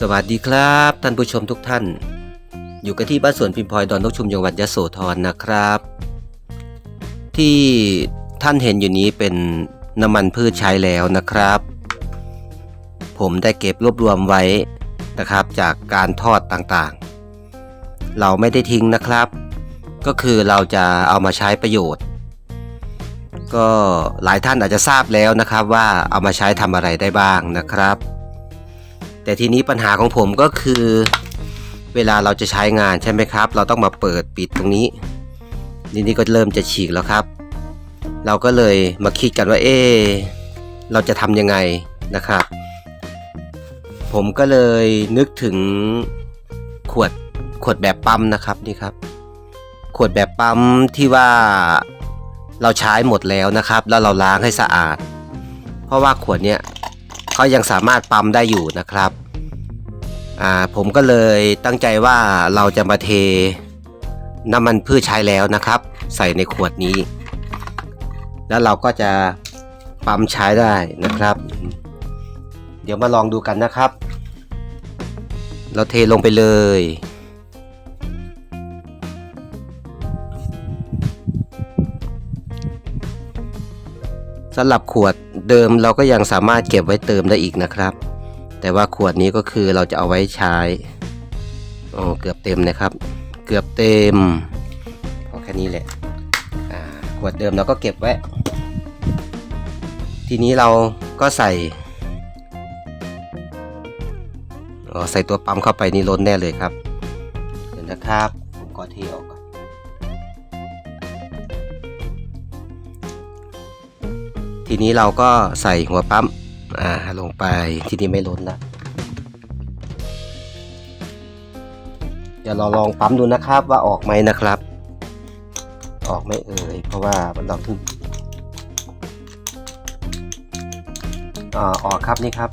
สวัสดีครับท่านผู้ชมทุกท่าน อยู่กันที่บ้านสวนพิมพลอยดอนนกชุมจังหวัดยโสธรนะครับ ที่ท่านเห็นอยู่นี้เป็นน้ำมันพืชใช้แล้วนะครับ ผมได้เก็บรวบรวมไว้นะครับจากการทอดต่างๆ เราไม่ได้ทิ้งนะครับ ก็คือเราจะเอามาใช้ประโยชน์ ก็หลายท่านอาจจะทราบแล้วนะครับว่าเอามาใช้ทำอะไรได้บ้างนะครับ แต่ทีนี้ปัญหาของผมก็คือเวลาเราจะใช้งานใช่ไหมครับ เราต้องมาเปิดปิดตรงนี้นี่นี่ก็เริ่มจะฉีกแล้วครับ เราก็เลยมาคิดกันว่าเอเราจะทำยังไงนะครับ ผมก็เลยนึกถึงขวดขวดแบบปั๊มนะครับนี่ครับ ขวดแบบปั๊มที่ว่าเราใช้หมดแล้วนะครับ แล้วเราล้างให้สะอาด เพราะว่าขวดเนี้ย เขายังสามารถปั๊มได้อยู่นะครับอ่าผมก็เลยตั้งใจว่าเราจะมาเทน้ำมันพืชใช้แล้วนะครับ ใส่ในขวดนี้ แล้วเราก็จะปั๊มใช้ได้นะครับ เดี๋ยวมาลองดูกันนะครับ เราเทลงไปเลย สำหรับขวดเดิมเราก็ยังสามารถเก็บไว้เติมได้อีกนะครับ แต่ว่าขวดนี้ก็คือเราจะเอาไว้ใช้โอ้เกือบเต็มนะครับ เกือบเต็มพอแค่นี้แหละขวดเดิมเราก็เก็บไว้ ทีนี้เราก็ใส่อ๋อใส่ตัวปั๊มเข้าไปนี่ล้นแน่เลยครับ เดี๋ยวนะครับ ผมก็เทออก ทีนี้เราก็ใส่หัวปั๊มอ่าลงไปทีนี้ไม่ล้นนะเดี๋ยวเราลองปั๊มดูนะครับว่าออกไหมนะครับ ออกไม่เอ่ยเพราะว่าเราถึงอ่าออกครับนี่ครับ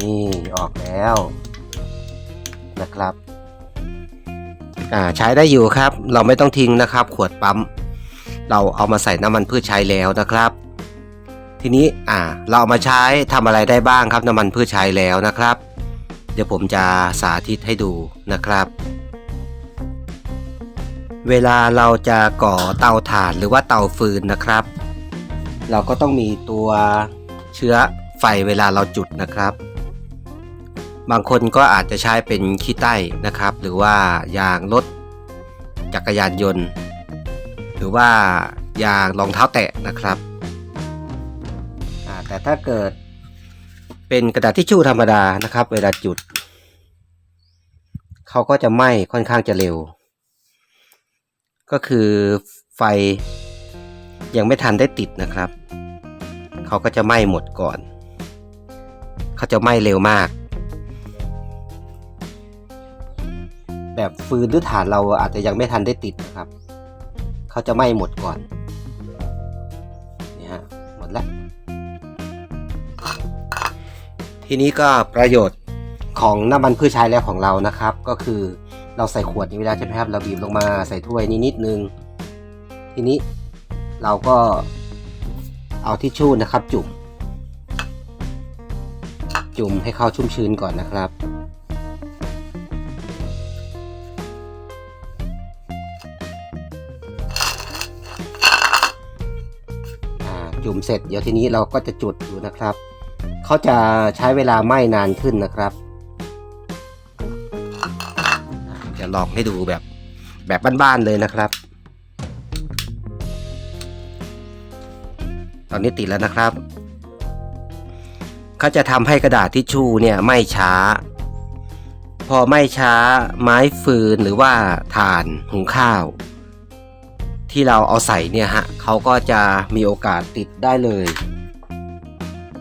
นี่ออกแล้วนะครับอ่าใช้ได้อยู่ครับ เราไม่ต้องทิ้งนะครับ ขวดปั๊ม เราเอามาใส่น้ำมันพืชใช้แล้วนะครับ ทีนี้อ่าเราเอามาใช้ทำอะไรได้บ้างครับน้ำมันพืชใช้แล้วนะครับ เดี๋ยวผมจะสาธิตให้ดูนะครับ เวลาเราจะก่อเตาถ่านหรือว่าเตาฟืนนะครับ เราก็ต้องมีตัวเชื้อไฟเวลาเราจุดนะครับ บางคนก็อาจจะใช้เป็นขี้ใต้นะครับ หรือว่ายางรถจักรยานยนต์ รือว่ายางรองเท้าแตะนะครับ แต่ถ้าเกิดเป็นกระดาษทิชชู่ธรรมดานะครับ เวลาจุด เขาก็จะไหม้ค่อนข้างจะเร็ว ก็คือไฟยังไม่ทันได้ติดนะครับ เขาก็จะไหม้หมดก่อน เขาจะไหม้เร็วมาก แบบฟืนหรือถ่านเราอาจจะยังไม่ทันได้ติดนะครับ เขาจะไหม้หมดก่อนนี่ฮะหมดแล้ว ทีนี้ก็ประโยชน์ของน้ำมันพืชใช้แล้วของเรานะครับ ก็คือเราใส่ขวดนี้เวลาใช่ไหมครับ เราบีบลงมาใส่ถ้วยนี้นิดนึง ทีนี้เราก็เอาทิชชู่นะครับ จุ่ม จุ่มให้เข้าชุ่มชื้นก่อนนะครับ เสร็จ เดี๋ยวทีนี้เราก็จะจุดอยู่นะครับเขาจะใช้เวลาไหม้นานขึ้นนะครับ จะลองให้ดูแบบแบบบ้านๆเลยนะครับ ตอนนี้ติดแล้วนะครับเขาจะทำให้กระดาษทิชชู่เนี่ยไหม้ช้า พอไหม้ช้าไม้ฟืนหรือว่าถ่านหุงข้าว ที่เราเอาใส่เนี่ยฮะเขาก็จะมีโอกาสติดได้เลย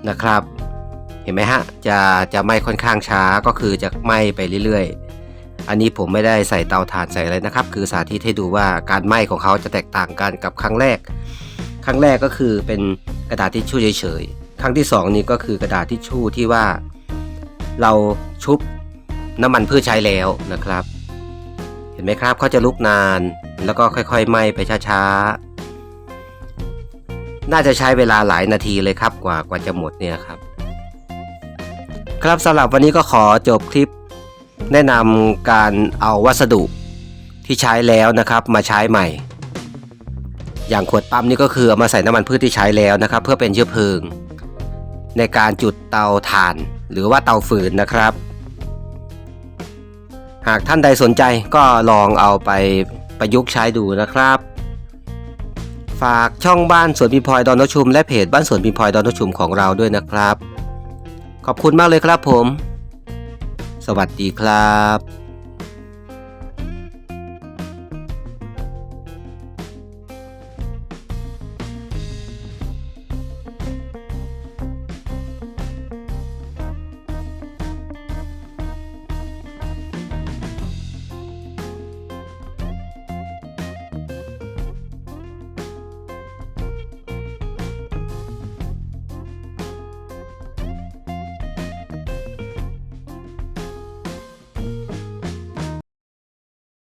นะครับ เห็นไหมฮะจะจะไหม้ค่อนข้างช้าก็คือจะไหม้ไปเรื่อยๆ อันนี้ผมไม่ได้ใส่เตาถ่านใส่อะไรนะครับ คือสาธิตให้ดูว่าการไหม้ของเขาจะแตกต่างกันกับครั้งแรก ครั้งแรกก็คือเป็นกระดาษทิชชู่เฉยๆครั้งที่สองนี่ก็คือกระดาษทิชชู่ที่ว่าเราชุบน้ำมันพืชใช้แล้วนะครับ เห็นไหมครับเขาจะลุกนาน แล้วก็ค่อยๆไหม้ไปช้าๆ น่าจะใช้เวลาหลายนาทีเลยครับกว่ากว่าจะหมดเนี่ยครับ ครับสำหรับวันนี้ก็ขอจบคลิป แนะนำการเอาวัสดุที่ใช้แล้วนะครับมาใช้ใหม่ อย่างขวดปั๊มนี่ก็คือเอามาใส่น้ำมันพืชที่ใช้แล้วนะครับ เพื่อเป็นเชื้อเพลิง ในการจุดเตาถ่าน หรือว่าเตาฟืนนะครับ หากท่านใดสนใจก็ลองเอาไป ประยุกต์ใช้ดูนะครับ ฝากช่องบ้านสวนพิมพลอยดอนนชุม และเพจบ้านสวนพิมพลอยดอนนชุมของเราด้วยนะครับ ขอบคุณมากเลยครับผม สวัสดีครับ